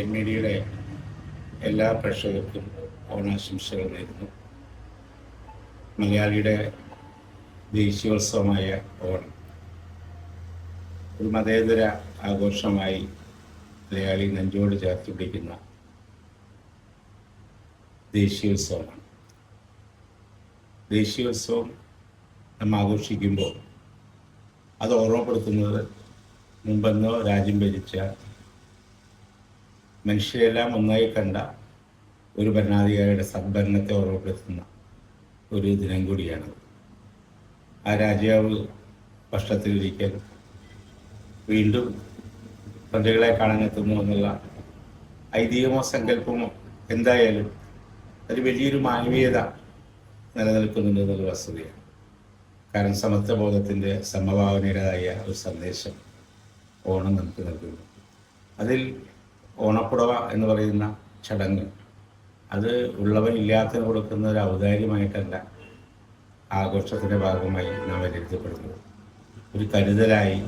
N എല്ലാ പ്രേക്ഷകർക്കും ഓണാശംസകൾ നേരുന്നു. മലയാളിയുടെ ദേശീയോത്സവമായ ഓണം. ഒരു മതേതര ആഘോഷമായി മലയാളി നെഞ്ചോട് ചേർത്ത് പിടിക്കുന്ന ദേശീയോത്സവമാണ്. ദേശീയോത്സവം നമ്മൾ ആഘോഷിക്കുമ്പോൾ അത് ഓർമ്മപ്പെടുത്തുന്നത് മുമ്പെന്നോ രാജ്യം ഭരിച്ച മനുഷ്യരെല്ലാം ഒന്നായി കണ്ട ഒരു ഭരണാധികാരിയുടെ സദ്ഭരണത്തെ ഓർമ്മപ്പെടുത്തുന്ന ഒരു ദിനം കൂടിയാണ് ആ രാജാവ് വർഷത്തിലൊരിക്കൽ വീണ്ടും പ്രജകളെ കാണാനെത്തുന്നു എന്നുള്ള ഐതിഹ്യമോ സങ്കല്പമോ എന്തായാലും അത് വലിയൊരു മാനവീയത നിലനിൽക്കുന്നുണ്ട് എന്നൊരു വസ്തുതയാണ്. കാരണം സമത്വബോധത്തിന്റെ സമഭാവനയുടേതായ ഒരു സന്ദേശം ഓണം നമുക്ക് നൽകുന്നു. അതിൽ ഓണപ്പുടവ എന്ന് പറയുന്ന ചടങ്ങ്. അത് ഉള്ളവൻ ഇല്ലാത്തതിന് കൊടുക്കുന്ന ഒരു ഔദാര്യമായിട്ടല്ല ആഘോഷത്തിന്റെ ഭാഗമായി നാം വിലയിരുത്തപ്പെടുന്നത് ഒരു കരുതലായി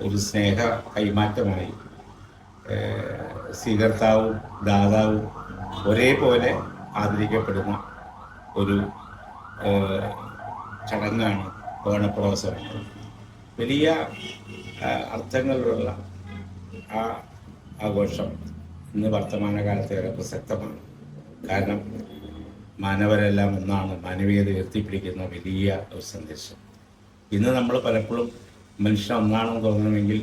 ഒരു സ്നേഹ കൈമാറ്റമായി സ്വീകർത്താവും ദാതാവും ഒരേപോലെ ആദരിക്കപ്പെടുന്ന ഒരു ചടങ്ങാണ് ഓണപ്രവസരം വലിയ അർത്ഥങ്ങളിലുള്ള ആ ആഘോഷം ഇന്ന് വർത്തമാനകാലത്ത് ഏറെ പ്രസക്തമാണ് കാരണം മാനവരെല്ലാം ഒന്നാണ്. മാനവീയത ഉയർത്തിപ്പിടിക്കുന്ന വലിയ ഒരു സന്ദേശം. ഇന്ന് നമ്മൾ പലപ്പോഴും മനുഷ്യൻ ഒന്നാണെന്ന് തോന്നണമെങ്കിൽ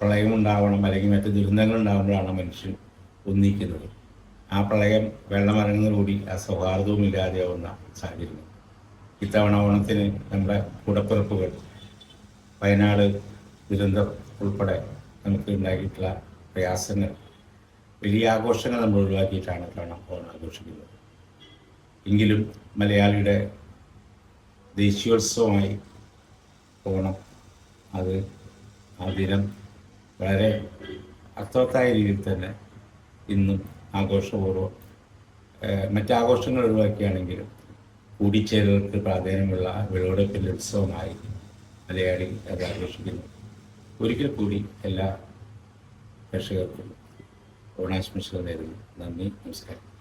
പ്രളയം ഉണ്ടാവണം അല്ലെങ്കിൽ മറ്റ് ദുരന്തങ്ങൾ ഉണ്ടാകുമ്പോഴാണ് മനുഷ്യൻ ഒന്നിക്കുന്നത്. ആ പ്രളയം വെള്ളമിറങ്ങുന്നതോടുകൂടി ആ സൗഹാർദ്ദവും ഇല്ലാതെയാവുന്ന സാഹചര്യം ഇത്തവണ ഓണത്തിന് നമ്മുടെ കൂടപ്പിറപ്പുകൾ വയനാട് ദുരന്തം ഉൾപ്പെടെ നമുക്ക് ഉണ്ടാക്കിയിട്ടുള്ള പ്രയാസങ്ങൾ വലിയ ആഘോഷങ്ങൾ നമ്മൾ ഒഴിവാക്കിയിട്ടാണ് ഇത്തവണ ഓണം ആഘോഷിക്കുന്നത്. എങ്കിലും മലയാളിയുടെ ദേശീയോത്സവമായി ഓണം അത് ആ ദിനം വളരെ അർത്ഥവത്തായ രീതിയിൽ തന്നെ ഇന്നും ആഘോഷപൂർവം മറ്റാഘോഷങ്ങൾ ഒഴിവാക്കിയാണെങ്കിലും കൂടിച്ചേരലുകൾക്ക് പ്രാധാന്യമുള്ള വിളവെടുപ്പിന്റെ ഉത്സവമായി മലയാളി അത് ആഘോഷിക്കുന്നു. ഒരിക്കൽ കൂടി എല്ലാ പ്രേക്ഷകർക്കും ഓണാശംസകൾ നേരുന്നു. നന്ദി നമസ്കാരം.